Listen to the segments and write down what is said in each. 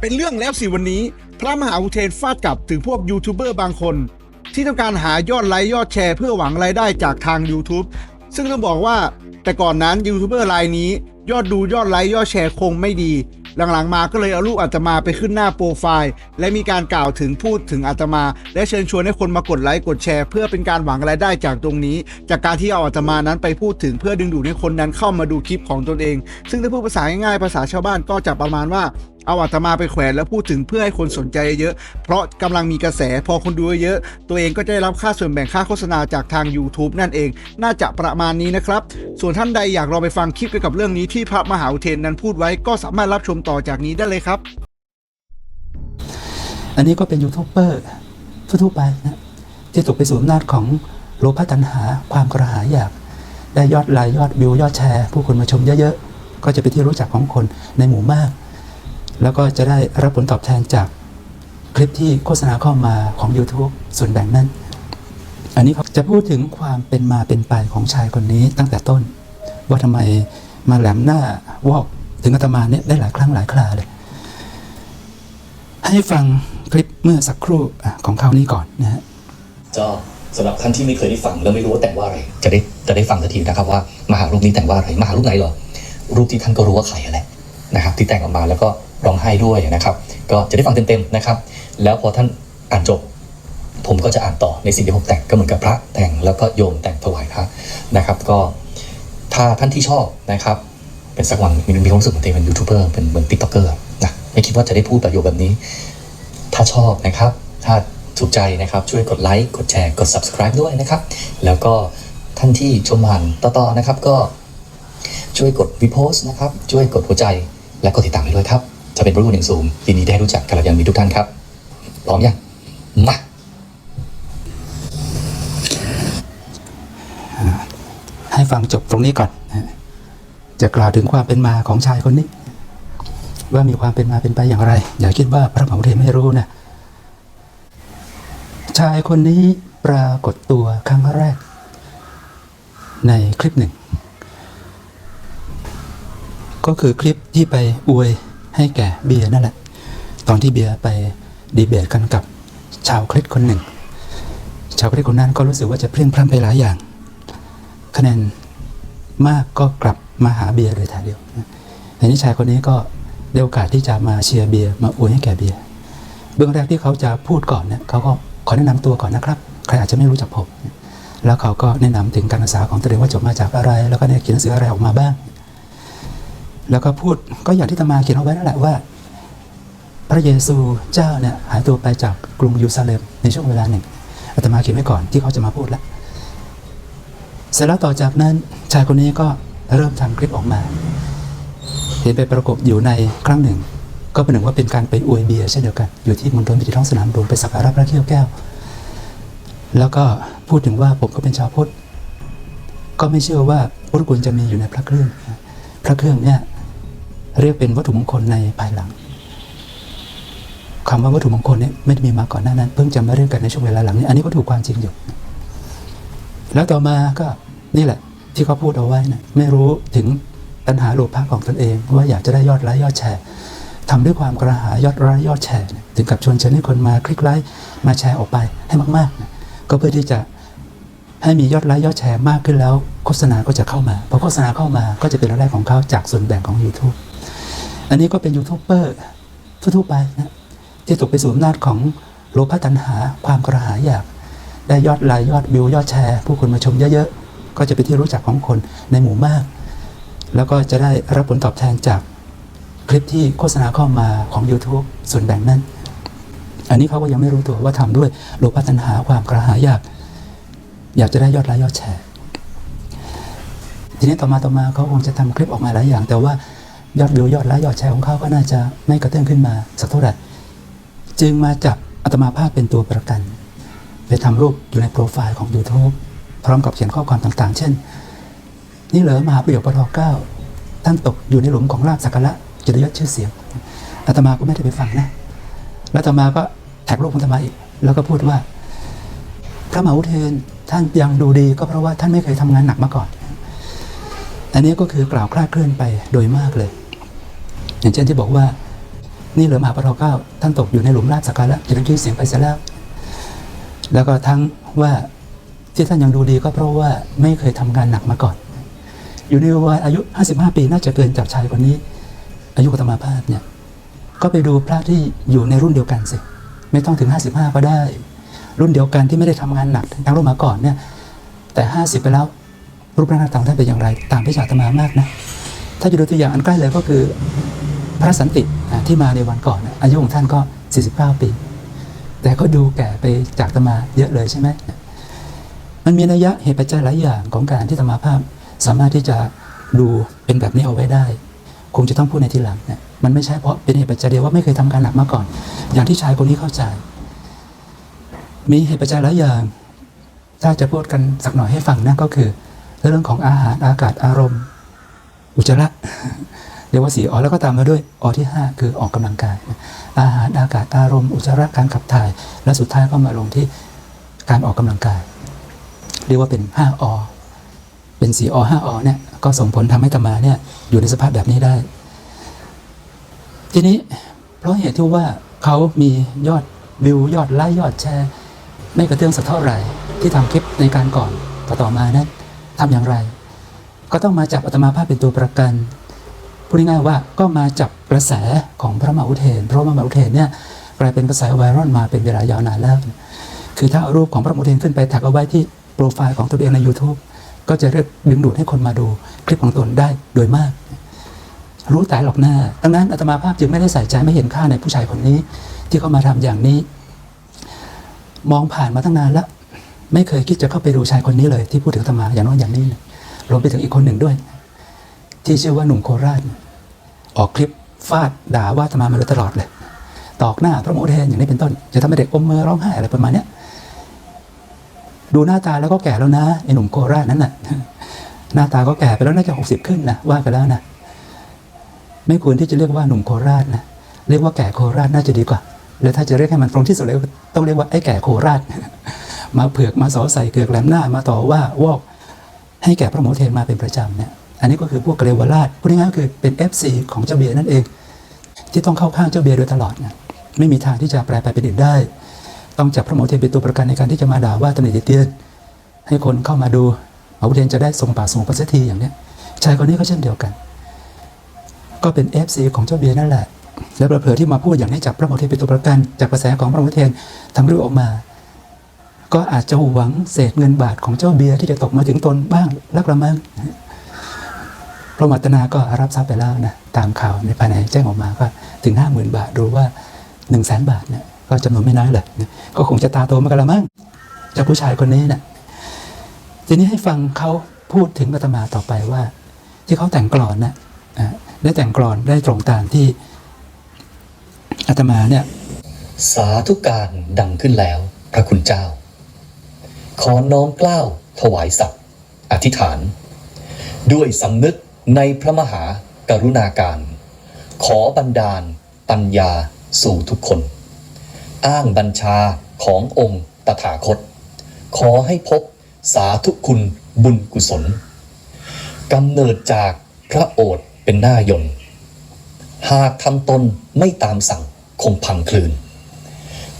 เป็นเรื่องแล้วสิวันนี้ พระมหาอุเทนฟาดกลับถึงพวกยูทูบเบอร์บางคน ที่ต้องการหายอดไลค์ยอดแชร์เพื่อหวังรายได้จากทาง YouTube ซึ่งต้องบอกว่า แต่ก่อนนั้นยูทูบเบอร์รายนี้ ยอดดูยอดไลค์ยอดแชร์คงไม่ดี หลังๆมาก็เลยเอารูปอาตมาไปขึ้นหน้าโปรไฟล์ และมีการกล่าวถึงพูดถึงอาตมา และเชิญชวนให้คนมากดไลค์กดแชร์ เพื่อเป็นการหวังรายได้จากตรงนี้ จากการที่เอาอาตมานั้นไปพูดถึงเพื่อดึงดูดให้คนนั้นเข้ามาดูคลิปของตนเอง ซึ่งถ้าพูดภาษาง่ายๆภาษาชาวบ้านก็จะประมาณว่า เอาอาตมาไปแขวนแล้วพูดถึงเพื่อให้คนสนใจเยอะ เพราะกำลังมีกระแสพอคนดูเยอะ ตัวเองก็จะได้รับค่าส่วนแบ่งค่าโฆษณาจากทาง YouTube นั่นเอง น่าจะประมาณนี้นะครับ ส่วนท่านใดอยากลองไปฟังคลิปเกี่ยวกับเรื่องนี้ที่พระมหาอุเทนนั้นพูดไว้ก็สามารถรับชมต่อจากนี้ได้เลยครับ อันนี้ก็เป็นยูทูบเบอร์ทั่วไปนะที่ตกไปสู่อำนาจของโลภะตัณหาความกระหายอยากได้ยอดไลค์ยอดวิวยอดแชร์ ผู้คนมาชมเยอะๆ ก็จะเป็นที่รู้จักของคนในหมู่มาก แล้วก็จะได้รับผลตอบแทนจากคลิปที่โฆษณาเข้ามาของ YouTube ส่วนแบ่งนั้น อันนี้เขาจะพูดถึงความเป็นมาเป็นไปของชายคนนี้ตั้งแต่ต้น ว่าทำไมมาแหลมหน้าวอกถึงอาตมาเนี่ยได้หลายครั้งหลายคราเลย ให้ฟังคลิปเมื่อสักครู่ของเขานี้ก่อนนะฮะก็สำหรับท่านที่ไม่เคยได้ฟังแล้วไม่รู้ว่าแต่งว่าอะไร จะได้จะได้ฟังทันทีนะครับว่ามหารูปนี้แต่งว่าอะไรมหารูปไหนเหรอรูปที่ท่านก็รู้ว่าใครอะไรนะครับ ที่แต่งออกมาแล้วก็ ร้องไห้ด้วยนะครับ ก็จะได้ฟังเต็มๆนะครับ แล้วพอท่านอ่านจบ ผมก็จะอ่านต่อในสิ่งที่ผมแต่งก็เหมือนกับพระแต่งแล้วก็โยมแต่งถวายพระนะครับ ก็ถ้าท่านที่ชอบนะครับ เป็นสักวันมีมีความรู้สึกเหมือนตัวเป็นยูทูบเบอร์เป็นเหมือนติ๊กต็อกเกอร์นะไม่คิดว่าจะได้พูดประโยคแบบนี้ ถ้าชอบนะครับ ถ้าถูกใจนะครับช่วยกดไลค์กดแชร์กด subscribe ด้วยนะครับ แล้วก็ท่านที่ชมผ่านต่อๆนะครับก็ช่วยกด repost นะครับ ช่วยกดหัวใจและกดติดตามให้ด้วยครับ จะเป็นประโยชน์อย่างสูงยินดีได้รู้จักกัล้วยังมีทุกท่านครับ พร้อมยังมาให้ฟังจบตรงนี้ก่อน จะกล่าวถึงความเป็นมาของชายคนนี้ ว่ามีความเป็นมาเป็นไปอย่างไร อย่าคิดว่าพระมหาเทไม่รู้นะ ชายคนนี้ปรากฏตัวครั้งแรก ในคลิปหนึ่ง ก็คือคลิปที่ไปอวย ให้แก่เบียร์นั่นแหละ ตอนที่เบียร์ไปดีเบตกันกับชาวคริสคนหนึ่ง ชาวคริสคนนั้นก็รู้สึกว่าจะเพลียงพล้ำไปหลายอย่าง คะแนนมากก็กลับมาหาเบียร์เลยทีเดียวในนี้ชายคนนี้ก็ได้โอกาสที่จะมาเชียร์เบียร์มาอวยให้แก่เบียร์เบื้องแรกที่เขาจะพูดก่อนเนี่ยเขาก็ขอแนะนำตัวก่อนนะครับใครอาจจะไม่รู้จักผม แล้วเขาก็แนะนำถึงการศึกษาของตัวเองว่าจบมาจากอะไร แล้วก็ได้เขียนหนังสืออะไรออกมาบ้าง แล้วก็พูดก็อย่างที่ตมาเขียนเอาไว้นั่นแหละว่า พระเยซูเจ้าเนี่ยหายตัวไปจากกรุงเยรูซาเล็มในช่วงเวลาหนึ่งอาตมาเขียนไว้ก่อนที่เขาจะมาพูดแล้วเสร็จแล้วต่อจากนั้นชายคนนี้ก็เริ่มทำคลิปออกมา เห็นไปประกบอยู่ในครั้งหนึ่ง ก็เป็นหนึ่งว่าเป็นการไปอวยเบียร์เช่นเดียวกัน อยู่ที่มณฑลพิธีท้องสนามหลวงไปสักการะพระเขี้ยวแก้ว แล้วก็พูดถึงว่าผมก็เป็นชาวพุทธก็ไม่เชื่อว่าพุทธคุณจะมีอยู่ในพระเครื่อง พระเครื่องเนี่ย เรียกเป็นวัตถุมงคลในภายหลังคำว่าวัตถุมงคลเนี่ยไม่ได้มีมาก่อนหน้านั้น เพิ่งจะมาเรื่องกันในช่วงเวลาหลังนี้อันนี้ก็ถูกความจริงอยู่ แล้วต่อมาก็นี่แหละ ที่เขาพูดเอาไว้นะไม่รู้ถึงปัญหาโลภะของตนเอง ว่าอยากจะได้ยอดไลค์ยอดแชร์ทำด้วยความกระหายยอดไลค์ยอดแชร์ถึงกับชวนเชิญให้คนมาคลิกไลค์มาแชร์ออกไปให้มากๆนะก็เพื่อที่จะให้มียอดไลค์ยอดแชร์มากขึ้นแล้ว โฆษณาก็จะเข้ามาพอโฆษณาเข้ามาก็จะเป็นรายได้ของเขาจากส่วนแบ่งของ YouTube อันนี้ก็เป็นยูทูบเบอร์ทั่วๆไปนะที่ตกไปสู่อำนาจของโลภะตัณหาความกระหายอยาก ได้ยอดไลค์ยอดวิวยอดแชร์ ผู้คนมาชมเยอะๆ ก็จะเป็นที่รู้จักของคนในหมู่มาก แล้วก็จะได้รับผลตอบแทนจากคลิปที่โฆษณาเข้ามาของ YouTube ส่วนแบ่งนั้น อันนี้เขาก็ยังไม่รู้ตัวว่าทำด้วยโลภะตัณหาความกระหายอยาก อยากจะได้ยอดไลค์ยอดแชร์ ทีนี้ต่อมาต่อมาเขาคงจะทำคลิปออกมาหลายอย่าง แต่ว่า ยอดวิวยอดไลค์ยอดแชร์ของเขาก็น่าจะไม่กระเตื้องขึ้นมาสักเท่าไหร่จึงมาจับอัตมาภาพเป็นตัวประกัน ไปทำรูปอยู่ในโปรไฟล์ของ YouTube พร้อมกับเขียนข้อความต่างๆ เช่น นี่เหรอมหาประโยคปทเก้าท่านตกอยู่ในหลุมของลาบสักการะจิตยศชื่อเสียงอาตมาก็ไม่ได้ไปฟังนะแล้วอาตมาก็แท็กรูปของอาตมาอีก แล้วก็พูดว่า พระมหาอุเทนท่านยังดูดีก็เพราะว่าท่านไม่เคยทำงานหนักมาก่อน อันนี้ก็คือกล่าวคลาดเคลื่อนไปโดยมากเลย อย่างเช่นที่บอกว่า นี่เหลือมหาปทเก้าท่านตกอยู่ในหลุมราชสักการะจะได้ชื่อเสียงไปเสียแล้ว แล้วก็ทั้งว่าที่ท่านยังดูดีก็เพราะว่าไม่เคยทำงานหนักมาก่อน อยู่ในวัยอายุ 55 ปีน่าจะเกินจากชายคนนี้ อายุกตมาภาพเนี่ยก็ไปดูพระที่อยู่ในรุ่นเดียวกันสิไม่ต้องถึง 55 ก็ได้ รุ่นเดียวกันที่ไม่ได้ทำงานหนักทางรุ่นมาก่อนเนี่ยแต่ 50 ไปแล้วรูปร่างหน้าตาท่านเป็นอย่างไร ตางพิจารณามากนะ ถ้าจะดูตัวอย่างอันใกล้เลยก็คือ พระสันติที่มาในวันก่อน อายุของท่านก็ 49 ปี แต่ก็ดูแก่ไปจากตมาเยอะเลยใช่ไหมมันมีนัยยะเหตุปัจจัยหลายอย่างของการที่ธรรมาภาพ สามารถที่จะดูเป็นแบบนี้เอาไว้ได้ คงจะต้องพูดในทีหลังนะมันไม่ใช่เพราะเป็นเหตุปัจจัยเดียวว่าไม่เคยทำการหนักมาก่อน อย่างที่ชายคนนี้เข้าใจ มีเหตุปัจจัยหลายอย่าง ถ้าจะพูดกันสักหน่อยให้ฟังนะก็คือ เรื่องของอาหารอากาศอารมณ์ อุจจาระ เรียกว่าสีออแล้วก็ตามมาด้วยอที่ 5 คือออกกำลังกาย อาหารอากาศอารมณ์อุจจาระการขับถ่าย และสุดท้ายก็มาลงที่การออกกำลังกาย เรียกว่าเป็น5อเป็น4อ5อเนี่ยก็ส่งผลทำให้ตมาเนี่ยอยู่ในสภาพแบบนี้ได้ ทีนี้เพราะเหตุที่ว่าเขามียอดวิวยอดไลค์ยอดแชร์ไม่กระเตื้องสักเท่าไหร่ที่ทำคลิปในการก่อนต่อต่อมานั้นทำอย่างไร ก็ต้องมาจับอาตมาภาพเป็นตัวประกัน พูดง่ายๆว่าก็มาจับกระแสของพระมหาอุเทน เพราะพระมหาอุเทนเนี่ยกลายเป็นกระแสไวรัลมาเป็นเวลายาวนานแล้ว คือถ้าเอารูปของพระมหาอุเทนขึ้นไปแท็กเอาไว้ที่โปรไฟล์ของตัวเองใน YouTube ก็จะเรียกดึงดูดให้คนมาดูคลิปของตนได้โดยมาก รู้แต่หรอกหน้าดังนั้นอาตมาภาพจึงไม่ได้ใส่ใจไม่เห็นค่าในผู้ชายคนนี้ ที่เขามาทำอย่างนี้ มองผ่านมาตั้งนานแล้ว ไม่เคยคิดจะเข้าไปดูชายคนนี้เลยที่พูดถึงอาตมาอย่างน้นอย่างนี้รวมไปถึงอีกคนหนึ่งด้วย ที่ชื่อว่าหนุ่มโคราช ออกคลิปฟาดด่าว่าอาตมามาโดยตลอดเลย ตอกหน้าพระโมเทนอย่างนี้เป็นต้น จะทำให้เด็กอมมือร้องไห้อะไรประมาณนี้ดูหน้าตาแล้วก็แก่แล้วนะไอ้หนุ่มโคราชนั้นน่ะหน้าตาก็แก่ไปแล้วน่าจะหกสิบขึ้นนะว่าไปแล้วนะไม่ควรที่จะเรียกว่าหนุ่มโคราชนะเรียกว่าแก่โคราชน่าจะดีกว่า แล้วถ้าจะเรียกให้มันตรงที่สุดเลยต้องเรียกว่าไอ้แก่โคราช มาเผือกมาสอใส่เกือกแหลมหน้ามาต่อว่าวอกให้แก่พระโมเทนมาเป็นประจำเนี่ย อันนี้ก็คือพวกเกรวราชพูดง่ายๆก็คือเป็น FC ของเจ้าเบียร์นั่นเอง ที่ต้องเข้าข้างเจ้าเบียร์โดยตลอดนะไม่มีทางที่จะแปลไปเป็นอื่นได้ ต้องจับพระโมเทนเป็นตัวประกันในการที่จะมาด่าว่าตำหนิติเตียนให้คนเข้ามาดูพระโมเทนจะได้ทรงป่าทรงประสิทธิอย่างเนี้ยชายคนนี้ก็เช่นเดียวกัน ก็เป็น FC ของเจ้าเบียร์นั่นแหละแล้วเผลอที่มาพูดอย่างนี้จับพระโมเทนเป็นตัวประกันจากกระแสของพระโมเทนทำเรื่องออกมา ก็อาจจะหวังเศษเงินบาทของเจ้าเบียร์ที่จะตกมาถึงตนบ้างลักละมัง พระมัตนาก็รับทรัพย์ไปแล้วนะตามข่าวในภายในแจ้งออกมาก็ถึงห้าหมื่นบาท รู้ว่าหนึ่งแสนบาทเนี่ยก็จำนวนไม่น้อยเลยนะก็คงจะตาโตมากันละมั้งเจ้าผู้ชายคนนี้นะทีนี้ให้ฟังเขาพูดถึงอาตมาต่อไปว่า ที่เขาแต่งกลอนนะ่ะได้แต่งกลอนได้ตรงตามที่อาตมาเนี่ยสาธุการดังขึ้นแล้ว พระคุณเจ้า ขอน้อมกล้าวถวายสัตย์อธิษฐาน ด้วยสำนึก ในพระมหากรุณาการ ขอบันดาล ปัญญาสู่ทุกคน อ้างบัญชาขององค์ตถาคต ขอให้พบสาธุคุณบุญกุศลกำเนิดจากพระโอษฐ์เป็นหน้ายนหากทำตนไม่ตามสั่งคงพังคลืน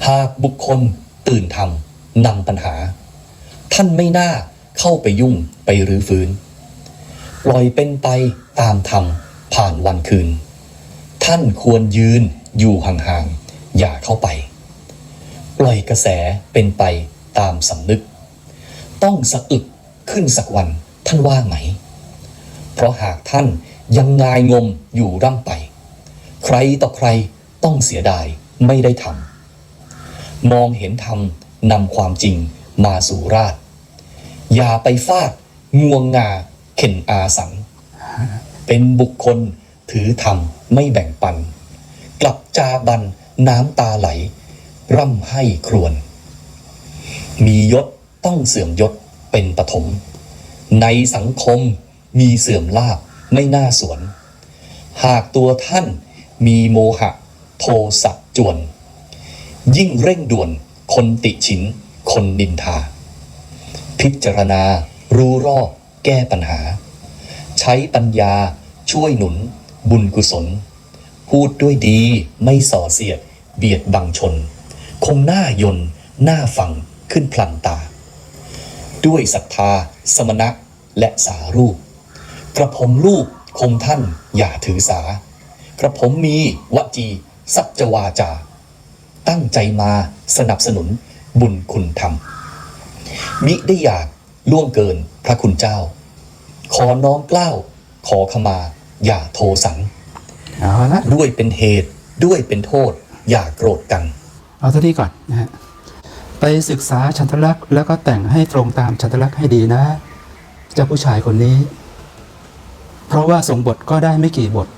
หากบุคคลตื่นทำนำปัญหา ท่านไม่น่าเข้าไปยุ่งไปรื้อฟื้น ปล่อยเป็นไปตามธรรมผ่านวันคืน ท่านควรยืนอยู่ห่างๆอย่าเข้าไป ปล่อยกระแสเป็นไปตามสำนึก ต้องสะอึกขึ้นสักวันท่านว่าไหม เพราะหากท่านยังงายงมอยู่ร่ำไป ใครต่อใครต้องเสียดายไม่ได้ทำมองเห็นธรรมนำความจริงมาสู่ราชอย่าไปฟาดงวงงา เข็นอาสัง เป็นบุคคลถือธรรมไม่แบ่งปัน กลับจาบันน้ำตาไหล ร่ำให้ครวนมียศต้องเสื่อมยศเป็นปฐมในสังคมมีเสื่อมลาบไม่น่าสวน หากตัวท่านมีโมหะ โทสะจวน ยิ่งเร่งด่วนคนติฉิน คนนินทา พิจารณารู้รอบ แก้ปัญหา ใช้ปัญญาช่วยหนุน บุญกุศล พูดด้วยดีไม่ส่อเสียด เบียดบังชน คงหน้ายนหน้าฟังขึ้นพลันตา ด้วยศรัทธา สมณะและสารูป กระผมลูกคงท่านอย่าถือสา กระผมมีวจีสัจวาจา ตั้งใจมาสนับสนุนบุญคุณธรรมมิได้อยาก ล่วงเกินพระคุณเจ้า ขอน้อมเกล้าวขอขมา อย่าโทสังเอาละด้วยเป็นเหตุด้วยเป็นโทษ อย่าโกรธกัน เอาเท่านี้ก่อนนะฮะไปศึกษาฉันทลักษณ์แล้วก็แต่งให้ตรงตามฉันทลักษณ์ให้ดีนะ เจ้าผู้ชายคนนี้ เพราะว่าส่งบทก็ได้ไม่กี่บท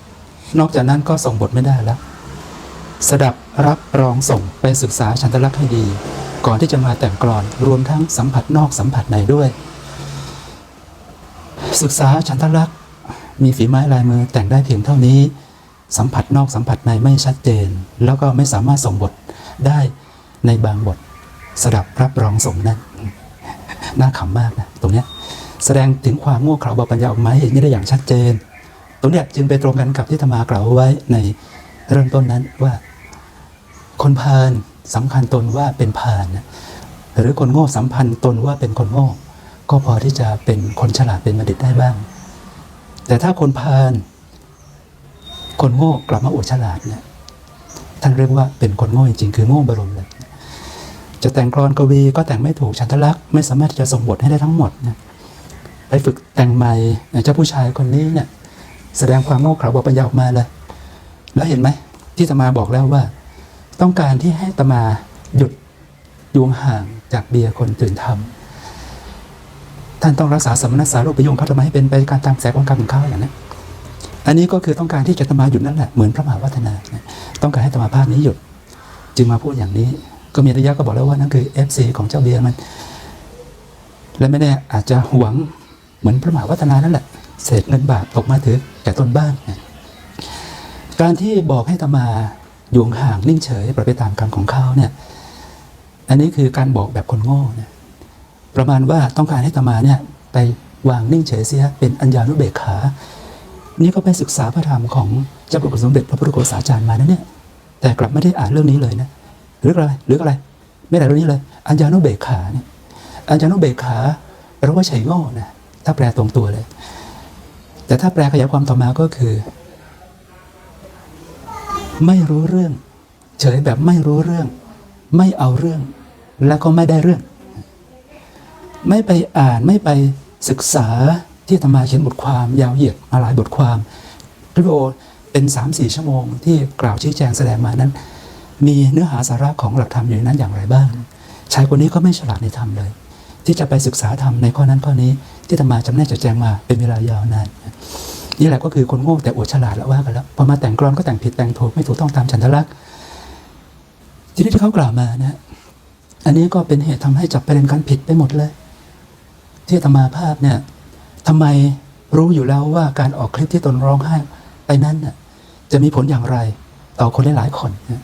นอกจากนั้นก็ส่งบทไม่ได้แล้ว สดับรับรองส่งไปศึกษาฉันทลักษณ์ให้ดี ก่อนที่จะมาแต่งกลอนรวมทั้งสัมผัสนอกสัมผัสในด้วย ศึกษาฉันทลักษณ์มีฝีไม้ลายมือแต่งได้เพียงเท่านี้ สัมผัสนอกสัมผัสในไม่ชัดเจน แล้วก็ไม่สามารถส่งบทได้ในบางบทสดับรับรองส่งนั้นน่าขำมากนะตรงเนี้ยแสดงถึงความโง่เขลาเบาปัญญาออกมาเห็นได้อย่างชัดเจน ตรงเนี้ยจึงไปตรงกันกับที่ธรรมากล่าวไว้ในเริ่มต้นนั้นว่า คนพาล สำคัญตนว่าเป็นพาลนหรือคนโง่สัมพันธ์ตนว่าเป็นคนโง่ ก็พอที่จะเป็นคนฉลาดเป็นบัณฑิตได้บ้าง แต่ถ้าคนพาลคนโง่กลับมาอวดฉลาดเนี่ยท่านเรียกว่าเป็นคนโง่จริงคือโง่บรมเลยจะแต่งกลอนกวีก็แต่งไม่ถูกฉันทลักษณ์ไม่สามารถจะส่งบทให้ได้ทั้งหมดนะไปฝึกแต่งใหม่เจ้าผู้ชายคนนี้เนี่ยแสดงความโง่เขลาบาปัญญาออกมาเลย แล้วเห็นไหมที่ตมาบอกแล้วว่า ต้องการที่ให้ตมาหยุดยวงห่างจากเบียร์คนตื่นทำท่านต้องรักษาสมณสารูปประโยงเขาทำไมให้เป็นไปการตามแสงของการของขาวอย่างนั้นอันนี้ก็คือต้องการที่จะตมาหยุดนั่นแหละเหมือนพระมหาวัฒนา ต้องการให้ตมาภาพนี้หยุด จึงมาพูดอย่างนี้ ก็มีระยะก็บอกแล้วว่านั่นคือ FC ของเจ้าเบียร์มัน และไม่แน่อาจจะหวังเหมือนพระมหาวัฒนานั่นแหละเศษเงินบาทตกมาถือแก่ต้นบ้าน การที่บอกให้ตมา อยู่ห่างนิ่งเฉยปล่อยไปตามกรรมของเขาเนี่ยอันนี้คือการบอกแบบคนโง่เนะประมาณว่าต้องการให้ตมาเนี่ยไปวางนิ่งเฉยเสียเป็นอัญญานุเบกขา นี่ก็ไปศึกษาพระธรรมของเจ้าพระคุณสมเด็จพระพุทธโฆษาจารย์มานะเนี่ยแต่กลับไม่ได้อ่านเรื่องนี้เลยนะหรืออะไรหรืออะไร ไม่ได้เรื่องนี้เลย อัญญานุเบกขาเนี่ยอัญญานุเบกขาแปลว่าเฉยโง่นะถ้าแปลตรงตัวเลย แต่ถ้าแปลขยายความต่อมาก็คือ ไม่รู้เรื่อง เฉยแบบไม่รู้เรื่อง ไม่เอาเรื่อง แล้วก็ไม่ได้เรื่อง ไม่ไปอ่านไม่ไปศึกษาที่อาตมาเขียนบทความยาวเหยียดมาหลายบทความคลิปวิดีโอเป็น 3-4 ชั่วโมง ที่กล่าวชี้แจงแสดงมานั้น มีเนื้อหาสาระของหลักธรรมอยู่ในนั้นอย่างไรบ้าง ชายคนนี้ก็ไม่ฉลาดในธรรมเลย ที่จะไปศึกษาธรรมในข้อนั้นข้อนี้ที่อาตมาจำแนกแจกแจงมาเป็นเวลายาวนาน นี่แหละก็คือคนโง่แต่อวดฉลาดแล้วว่ากันแล้วพอมาแต่งกลอนก็แต่งผิดแต่งถูกไม่ถูกต้องตามฉันทลักษณ์ทีนี้ที่เขากล่าวมานะอันนี้ก็เป็นเหตุทำให้จับประเด็นการผิดไปหมดเลย ที่อาตมาภาพเนี่ยทำไมรู้อยู่แล้วว่าการออกคลิปที่ตนร้องไห้ไปนั้นน่ะจะมีผลอย่างไรต่อคนหลายๆคนนะ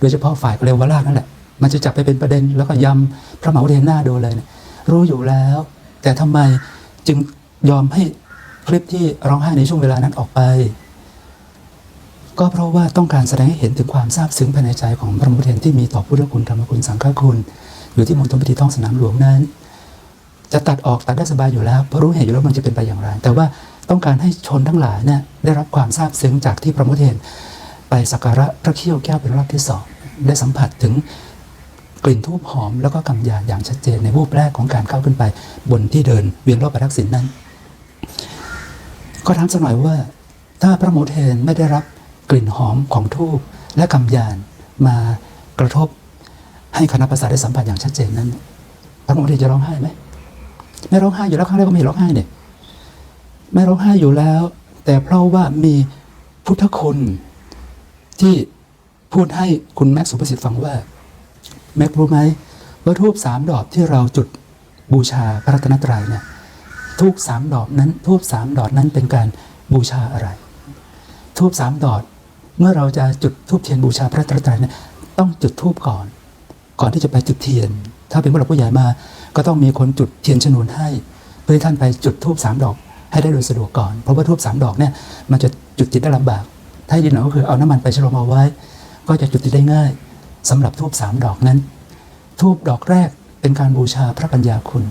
โดยเฉพาะฝ่ายเรวราชนั่นแหละ มันจะจับไปเป็นประเด็นแล้วก็ยำพระมหาวุฒหน้าดูเลยนะรู้อยู่แล้ว แต่ทำไมจึงยอมให้ คลิปที่ร้องไห้ในช่วงเวลานั้นออกไป ก็เพราะว่าต้องการแสดงให้เห็นถึงความซาบซึ้งภายในใจของพระมุทเทนที่มีต่อพุทธคุณธรรมคุณสังฆคุณ อยู่ที่มณฑลพิธีท้องสนามหลวงนั้น จะตัดออกตัดได้สบายอยู่แล้วเพราะรู้เหตุอยู่แล้วมันจะเป็นไปอย่างไร แต่ว่าต้องการให้ชนทั้งหลายเนี่ยได้รับความซาบซึ้งจากที่พระมุทเทนไปสักการะพระเขี้ยวแก้วเป็นรอบที่สองได้สัมผัสถึงกลิ่นทูบหอมแล้วก็กำยานอย่างชัดเจนในวูบแรกของการเข้าขึ้นไปบนที่เดินเวียนรอบประทักษิณนั้น ก็ถามสักหน่อยว่า ถ้าพระโมเทนไม่ได้รับกลิ่นหอมของทูบและกำยานมากระทบให้คณะประสาทได้สัมผัสอย่างชัดเจนนั้น พระโมเทนจะร้องไห้ไหมไม่ร้องไห้อยู่แล้วครั้งแรกก็ไม่ร้องไห้เนี่ยไม่ร้องไห้อยู่แล้ว แต่เพราะว่ามีพุทธคุณที่พูดให้คุณแม็กซ์สุภสิทธิ์ฟังว่า แม็กซ์รู้ไหมว่าทูบสามดอกที่เราจุดบูชาพระรัตนตรัยเนี่ย ทูบสามดอกนั้นทูบสามดอกนั้นเป็นการบูชาอะไร ทูบสามดอกเมื่อเราจะจุดทูบเทียนบูชาพระรัตรัยเนี่ยต้องจุดทูบก่อน ก่อนที่จะไปจุดเทียน ถ้าเป็นผู้หลักผู้ใหญ่มา ก็ต้องมีคนจุดเทียนชนวนให้ เพื่อให้ท่านไปจุดทูบสามดอกให้ได้โดยสะดวกก่อน เพราะว่าทูบสามดอกเนี่ยมันจะจุดติดได้ลำบาก ถ้าดินหน่อยก็คือเอาน้ำมันไปชโลมเอาไว้ ก็จะจุดติดได้ง่ายสำหรับทูบสามดอกนั้น ทูบดอกแรกเป็นการบูชาพระปัญญาคุณ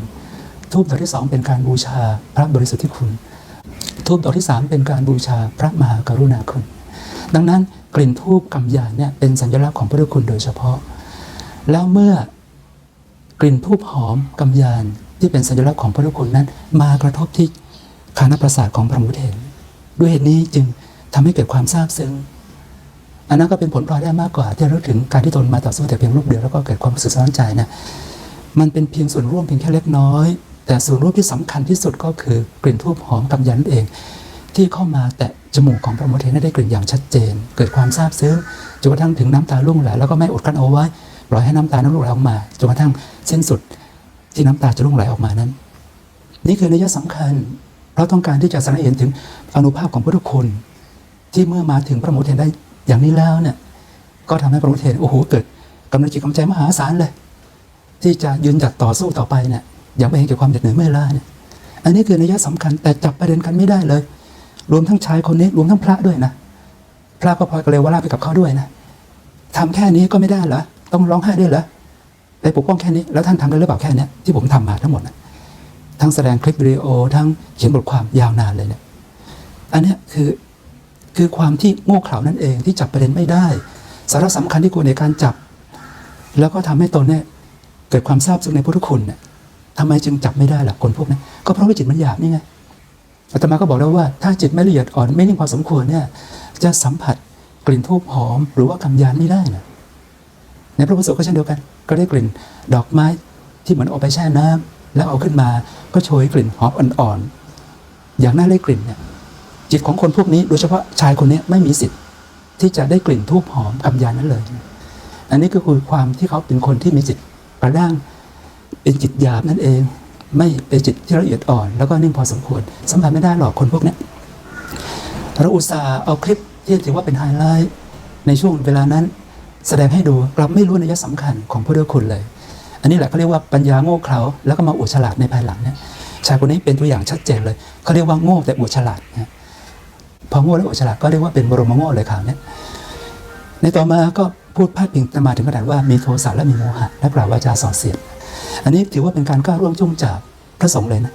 ทูบดอกที่สองเป็นการบูชาพระบริสุทธิคุณ ทูบดอกที่สามเป็นการบูชาพระมหากรุณาคุณ ดังนั้นกลิ่นทูบกำยานเนี่ยเป็นสัญลักษณ์ของพระคุณโดยเฉพาะ แล้วเมื่อกลิ่นทูบหอมกำยานที่เป็นสัญลักษณ์ของพระคุณนั้น มากระทบที่คานประสาทของพระมุทเถนด้วยเหตุนี้จึงทำให้เกิดความซาบซึ้งอันนั้นก็เป็นผลพลอยได้มากกว่า ที่เราถึงการที่ตนมาต่อสู้แต่เพียงรูปเดียวแล้วก็เกิดความรู้สึกซ้อนใจนะมันเป็นเพียงส่วนร่วมเพียงแค่เล็กน้อย แต่ส่วนร่วมที่สำคัญที่สุดก็คือกลิ่นทูบหอมกำยันนั่นเอง ที่เข้ามาแตะจมูกของพระโมเทนได้กลิ่นอย่างชัดเจน เกิดความซาบซึ้งจนกระทั่งถึงน้ำตาลุ่งไหลแล้วก็ไม่อดกั้นเอาไว้ปล่อยให้น้ำตานั้นลุ่งไหลออกมาจนกระทั่งสิ้นสุดที่น้ำตาจะลุ่งไหลออกมานั้น นี่คือนัยสำคัญเพราะต้องการที่จะแสดงเห็นถึงอนุภาพของพุทธคุณที่เมื่อมาถึงพระโมเทนได้อย่างนี้แล้วเนี่ยก็ทำให้พระโมเทนโอ้โหเกิดกำลังจิตกำลังใจมหาศาลเลย ที่จะยืนหยัดต่อสู้ต่อไปเนี่ย อย่าไม่เห็นแก่ความเหน็ดเหนื่อยเมื่อยล้าเนี่ยอันนี้คือนัยสำคัญแต่จับประเด็นกันไม่ได้เลย รวมทั้งชายคนนี้รวมทั้งพระด้วยนะ พระก็พลอยกระเลวว่าลาไปกับเขาด้วยนะทำแค่นี้ก็ไม่ได้เหรอต้องร้องไห้ด้วยเหรอไปปกป้องแค่นี้แล้วท่านทำได้หรือเปล่าแค่นี้ที่ผมทำมาทั้งหมดนะทั้งแสดงคลิปวิดีโอทั้งเขียนบทความยาวนานเลยเนี่ยอันนี้คือคือความที่โง่เขลานั่นเองที่จับประเด็นไม่ได้ สาระสำคัญที่ควรในการจับ แล้วก็ทำให้ตนเนี่ยเกิดความทราบซึ้งในพุทธคุณเนี่ย ทำไมจึงจับไม่ได้ล่ะคนพวกนี้ก็เพราะว่าจิตมันหยาบนี่ไงอาตมาก็บอกแล้วว่าถ้าจิตไม่ละเอียดอ่อนไม่นิ่งพอสมควรเนี่ยจะสัมผัสกลิ่นทูบหอม หรือว่ากำยานไม่ได้นะในพระพุทธศาสนาก็เช่นเดียวกัน ก็ได้กลิ่นดอกไม้ที่เหมือนเอาไปแช่น้ำแล้วเอาขึ้นมาก็โชยกลิ่นหอมอ่อนๆอย่างน่าได้กลิ่นเนี่ยจิตของคนพวกนี้โดยเฉพาะชายคนนี้ไม่มีสิทธิ์ ที่จะได้กลิ่นทูบหอมกำยานนั้นเลย อันนี้ก็คือความที่เขาเป็นคนที่มีจิตกระด้าง เป็นจิตหยาบนั่นเอง ไม่เป็นจิตที่ละเอียดอ่อน แล้วก็นิ่งพอสมควรสัมผัสไม่ได้หรอกคนพวกนี้เราอุตส่าห์เอาคลิปที่ถือว่าเป็นไฮไลท์ในช่วงเวลานั้น แสดงให้ดูกลับไม่รู้นัยสำคัญของผู้ด้วยคุณเลย อันนี้แหละเขาเรียกว่าปัญญาโง่เขลาแล้วก็มาอวดฉลาดในภายหลังเนี่ยชายคนนี้เป็นตัวอย่างชัดเจนเลยเขาเรียกว่าโง่แต่อวดฉลาดนะพอโง่และอวดฉลาดก็เรียกว่าเป็นบรมโง่เลยข่าวนี้ในต่อมาก็พูดพาดพิงตมาถึงขนาดว่ามีโทสะและมีโมหะและกล่าววาจาส่อเสียด อันนี้ถือว่าเป็นการก้าวร่วงจุ่มจับพระสงฆ์เลยนะ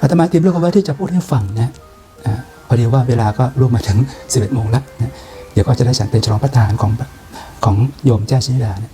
อาตมาเตรียมเรื่องเอาไว้ที่จะพูดให้ฟังนะอ่าพอดีว่าเวลาก็ร่วมมาถึง 11โมงแล้วนะเดี๋ยวก็จะได้ฉันเป็นฉลองประทานของของโยมแจ้ชินิดาเนี่ย